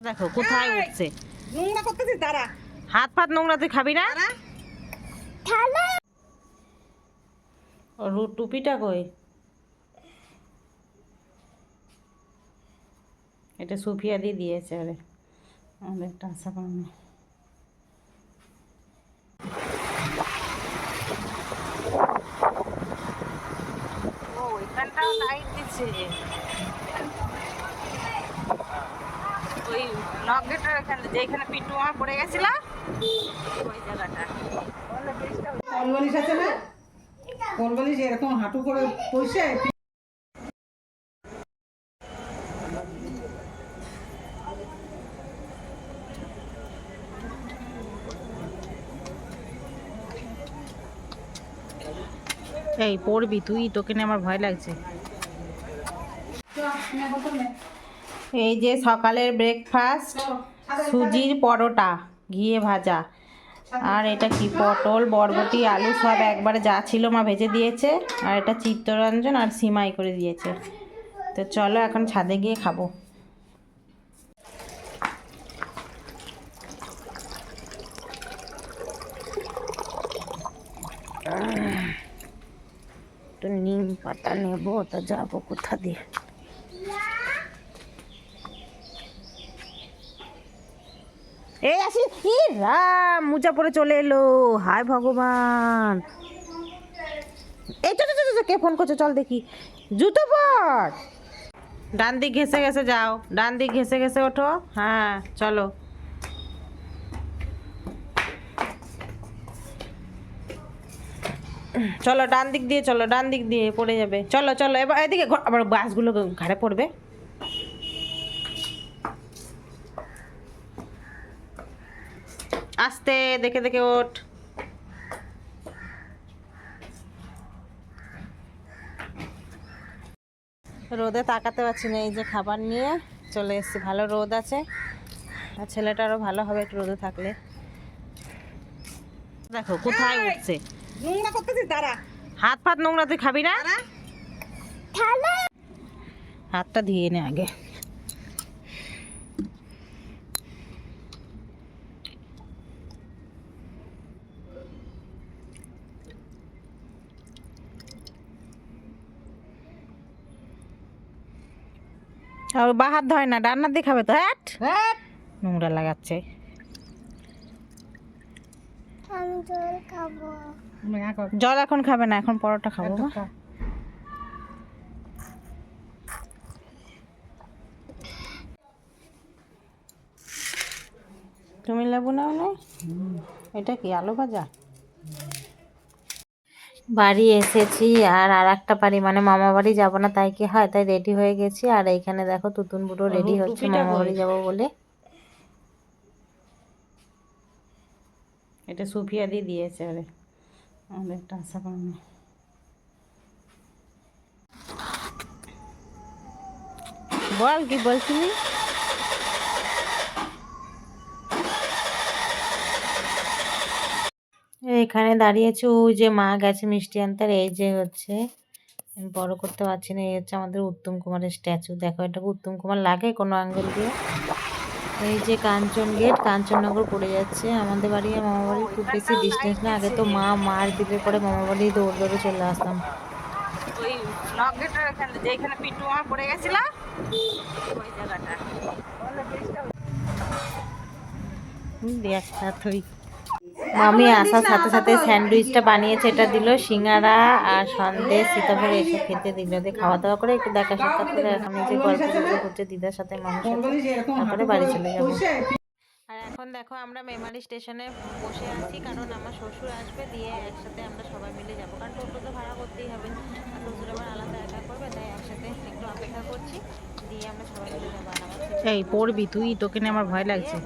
দেখো কোথায় উঠছে? নোংরা করতেছিস দাঁড়া। হাত ফাত নোংরা তুই খাবি না? ও রু- টুপিটা কই? এটা সুফিয়া দিয়ে দিয়েছে আরে। আমাদের একটা আশা পাওনি ও এখানটাও লাইট দিচ্ছে। ওই লক গেটের এখানে যেখানে পিন্টু পড়ে গেছিল। ওই জায়গাটা। কোন আছে না? কোন এরকম হাঁটু করে বসে? এই পড়বি তুই তোকে নিয়ে আমার ভয় লাগছে। এই যে সকালের ব্রেকফাস্ট সুজির পরোটা ঘিয়ে ভাজা। আর এটা কি পটল বরবটি আলু সব একবারে যা ছিল মা ভেজে দিয়েছে। আর এটা চিত্তরঞ্জন আর সিমাই করে দিয়েছে। তো চলো এখন ছাদে গিয়ে খাব। তো নিম পাতা নেব তো যাব কোথা দিয়ে? এই আসি। ই রাম মুজা পরে চলে এলো। হায় ভগবান। এই চল চল চল কে ফোন করছে? চল দেখি। জুতো পর। ডান দিক ঘেসে ঘেসে যাও। ডান দিক ঘেসে ঘেসে ওঠো। হ্যাঁ চলো। চলো, ডান দিক দিয়ে চলো, ডান দিক দিয়ে পড়ে যাবে। চলো চলো, এবার এদিকে আবার বাসগুলো ঘাড়ে পড়বে। আস্তে দেখে দেখে ওঠ। রোদে তাকাতে পারছি না এই যে খাবার নিয়ে চলে এসেছি। ভালো রোদ আছে। আর ছেলেটারও ভালো হবে একটু রোদে থাকলে। দেখো কোথায় উঠছে? নোংরা করতেছিস দাঁড়া। হাত ফাত নোংরা তুই খাবি না? হাতটা ধুয়ে নে আগে। আর বা হাত ধয় না ডান্নার দিয়ে খাবে তো হ্যাট? হ্যাঁ নোংরা লাগাচ্ছে। জল এখন খাবে না এখন পরোটা খাব তুমি লেবু নাও না এটা কি আলু ভাজা? বাড়ি এসেছি আর আর একটা বাড়ি মানে মামা বাড়ি যাব না তাই কি হয়? তাই রেডি হয়ে গেছি। আর এইখানে দেখো তুতুন বুড়ো রেডি হচ্ছে মামা বাড়ি যাব বলে। এটা সুফিয়া দিয়ে দিয়েছে আরে আমাদের একটা আশা পাওনি বল কি বলছিলি? এখানে দাঁড়িয়েছে ওই যে মা গেছে মিষ্টি আনতে এই যে হচ্ছে আমি বড় করতে পারছি না এই হচ্ছে আমাদের উত্তম কুমারের স্ট্যাচু দেখো এটাকে উত্তম কুমার লাগে কোনো অ্যাঙ্গেল দিয়ে? এই যে কাঞ্চন গেট কাঞ্চননগর পড়ে যাচ্ছে। আমাদের বাড়ি আর মামা বাড়ি খুব বেশি ডিস্টেন্স না। আগে তো মা মার দিলে পরে মামা বাড়ি দৌড় দৌড়ে চলে আসতাম। ওই লক গেটের এখানে যেখানে পিন্টু আমার পড়ে গেছিল ওই জায়গাটা। দেখ মামি আসার সাথে সাথে স্যান্ডউইচটা বানিয়েছে এটা দিল সিঙ্গারা আর সন্দেশ সীতাভোগ এসব খেতে দিল। দিয়ে খাওয়া দাওয়া করে একটু দেখা সাক্ষাৎ করে এখন যে গল্প করছে দিদার সাথে মামির সাথে। তারপরে বাড়ি চলে যাব। আর এখন দেখো আমরা মেমারি স্টেশনে বসে আছি কারণ আমার শ্বশুর আসবে দিয়ে একসাথে আমরা সবাই মিলে যাব। কারণ টোটো তো ভাড়া করতেই হবে। আর শ্বশুর আবার আলাদা একা করবে তাই একসাথে একটু অপেক্ষা করছি। দিয়ে আমরা সবাই মিলে যাব আর আমার এই পড়বি তুই তোকে নিয়ে আমার ভয় লাগছে।